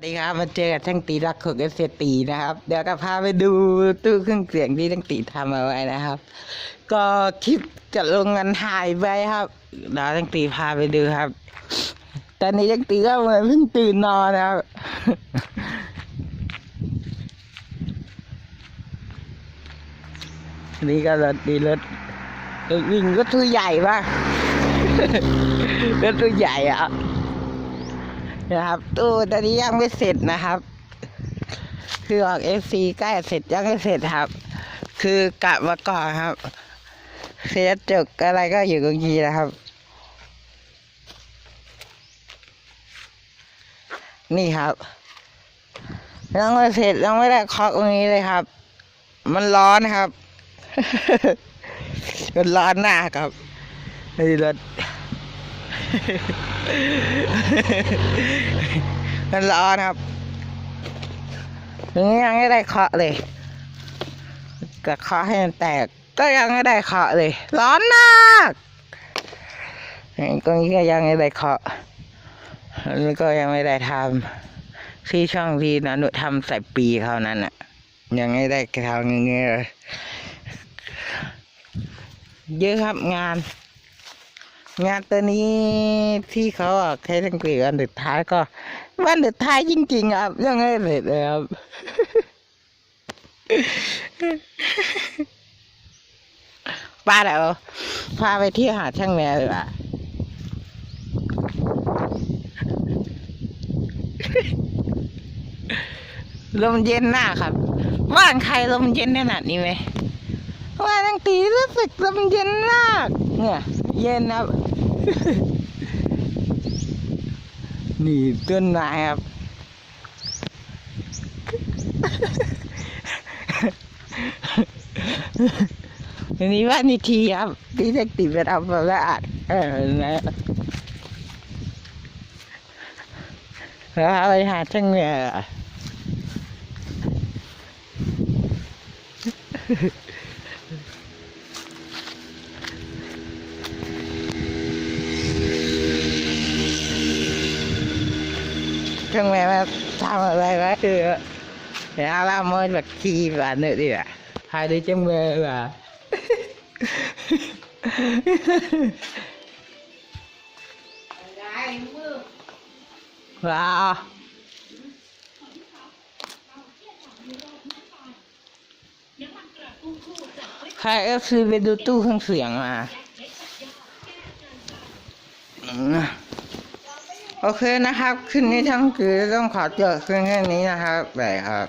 สวัสดีครับมาเจอกับช่างตีรักของเอสตีนะครับ เดี๋ยวก็พาไปดูตู้เครื่องเสียงที่ช่างตีทำเอาไว้นะครับ ก็คลิปจะลงเงานถ่ายไปครับเดี๋ยวช่างตีพาไปดูครับ ตอนนี้ช่างตีก็เหมือนเพิ่งตื่นนอนนะครับนี่ก็รถดีรถรถวิ่งรถตัวใหญ่ปะรถตัวใหญ่อะ นะครับตู้ตอนนี้ยังไม่เสร็จนะครับ คือออกเอฟซีใกล้เสร็จยังไม่เสร็จครับ คือกะมาก่อนครับ เสียจกอะไรก็อยู่ตรงนี้นะครับ นี่ครับยังไม่เสร็จยังไม่ได้เคาะตรงนี้เลยครับ มันร้อนครับ มันร้อนหน้าครับนี่รถ มันร้อนครับยังไม่ได้เคาะเลยก็เคาะให้มันแตก ก็ยังไม่ได้เคาะเลย ร้อนมากตรงนี้ก็ยังไม่ได้เคาะแล้วก็ยังไม่ได้ทำที่ช่องที่นะหนูทำใส่ปีเขานั้นอะยังไม่ได้ทำเงี้ยๆเลยเยอะครับงาน งานตัวนี้ที่เขาออกแค่ทั้งปีวันสุดท้ายก็วันสุดท้ายจริงๆครับยังไม่เสร็จเลยครับป้าเดี๋ยวพาไปที่หาดช่างแมวดีกว่าลมเย็นหน้าครับบ้านใครลมเย็นขนาดนี้ไหมว่าตั้งตีรู้สึกลมเย็นมากเนี่ย เย็นครับ นี่ต้นไม้ครับนนี้ว่านิทีครับที่เด็กติดไปทำความสะอาดเออนะแล้วอาไปหาช่างเนี่ย ช่างแม่มาทำอะไรวะคือเดี๋ยวเอาละมือแบบขี้แบบนี้ดีกว่าพายด้วยช่างแม่ว่ะว้าวใครก็คือไปดูตู้เครื่องเสียงมาอืม โอเคนะครับ คืนนี้ทั้งคือต้องขอจบเพียงแค่นี้นะครับไปครับ